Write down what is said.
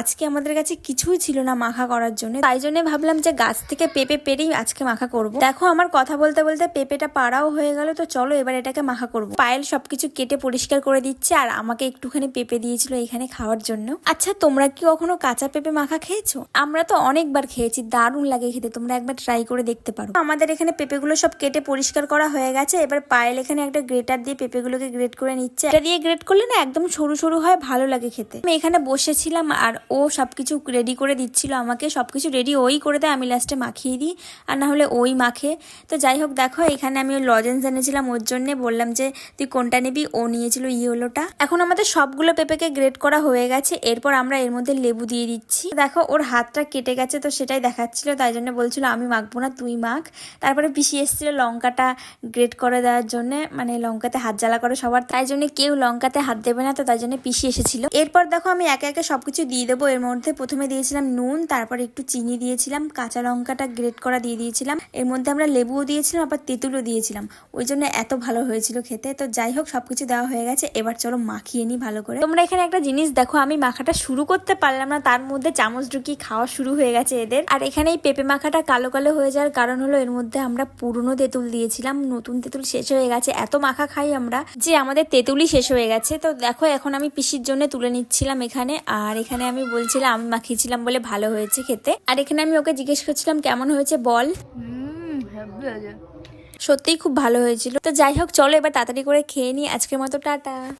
আজকে আমাদের কাছে কিছুই ছিল না মাখা করার জন্য। তাই জন্য ভাবলাম যে গাছ থেকে পেঁপে পেরেই আজকে মাখা করব। দেখো আমার কথা বলতে বলতে পেঁপেটা পাড়াও হয়ে গেল, তো চলো এবার এটাকে মাখা করব। পায়েল সবকিছু কেটে পরিষ্কার করে দিচ্ছে আর আমাকে একটুখানি পেঁপে দিয়েছিল এখানে খাওয়ার জন্য। আচ্ছা তোমরা কি কখনো কাঁচা পেঁপে মাখা খেয়েছো? আমরা তো অনেকবার খেয়েছি, দারুণ লাগে খেতে, তোমরা একবার ট্রাই করে দেখতে পারো। আমাদের এখানে পেঁপেগুলো সব কেটে পরিষ্কার করা হয়ে গেছে, এবার পায়েল এখানে একটা গ্রেটার দিয়ে পেঁপেগুলোকে গ্রেট করে নিচ্ছে। এটা দিয়ে গ্রেট করলে না একদম সরু সরু হয়, ভালো লাগে খেতে। আমি এখানে বসেছিলাম আর ও সব কিছু রেডি করে দিচ্ছিল আমাকে সব কিছু রেডি ওই করে দেয়, আমি লাস্টে মাখিয়ে দিই, আর না হলে ওই মাখে। তো যাই হোক, দেখো, এখানে আমি ওই লজেন্স এনেছিলাম ওর জন্যে, বললাম যে তুই কোনটা নিবি? ও নিয়েছিল ইয়েলোটা। এখন আমাদের সবগুলো পেঁপেকে গ্রেড করা হয়ে গেছে, এরপর আমরা এর মধ্যে লেবু দিয়ে দিচ্ছি। দেখো, ওর হাতটা কেটে গেছে, তো সেটাই দেখাচ্ছিল, তাই জন্য বলছিল, আমি মাখবো না, তুই মাখ। তারপরে পিসি এসেছিল লঙ্কাটা গ্রেড করে দেওয়ার জন্য মানে লঙ্কাতে হাত জ্বালা করে সবার, তাই জন্য কেউ লঙ্কাতে হাত দেবে না, তো তাই জন্য পিসি এসেছিল। এরপর দেখো, আমি একে একে সবকিছু দিয়ে দেবো। এর মধ্যে প্রথমে দিয়েছিলাম নুন, তারপর একটু চিনি দিয়েছিলাম, কাঁচা লঙ্কাটা গ্রেট করা দিয়ে দিয়েছিলাম। এর মধ্যে আমরা লেবুও দিয়েছিলাম, আবার তেঁতুলও দিয়েছিলাম। ওই জন্য এত ভালো হয়েছিল খেতে। তো যাই হোক, সবকিছু দেওয়া হয়ে গেছে। এবার চলো মাখিয়ে নিই ভালো করে। তোমরা এখানে একটা জিনিস দেখো, আমি মাখাটা শুরু করতে পারলাম না। তার মধ্যে চামচ ঢুকিয়ে খাওয়া শুরু হয়ে গেছে এদের। আর এখানে এই পেঁপে মাখাটা কালো কালো হয়ে যাওয়ার কারণ হলো, এর মধ্যে আমরা পুরনো তেঁতুল দিয়েছিলাম। নতুন তেঁতুল শেষ হয়ে গেছে। এত মাখা খাই আমরা যে আমাদের তেঁতুলই শেষ হয়ে গেছে। তো দেখো, এখন আমি পিসির জন্য তুলে নিচ্ছিলাম এখানে। আর এখানে আমি বলছিলাম আমি মাখিয়েছিলাম বলে ভালো হয়েছে খেতে। আর এখানে আমি ওকে জিজ্ঞেস করছিলাম কেমন হয়েছে বল? সত্যিই খুব ভালো হয়েছিল। তো যাই হোক চলো এবার তাড়াতাড়ি করে খেয়ে নিই। আজকের মতো টাটা।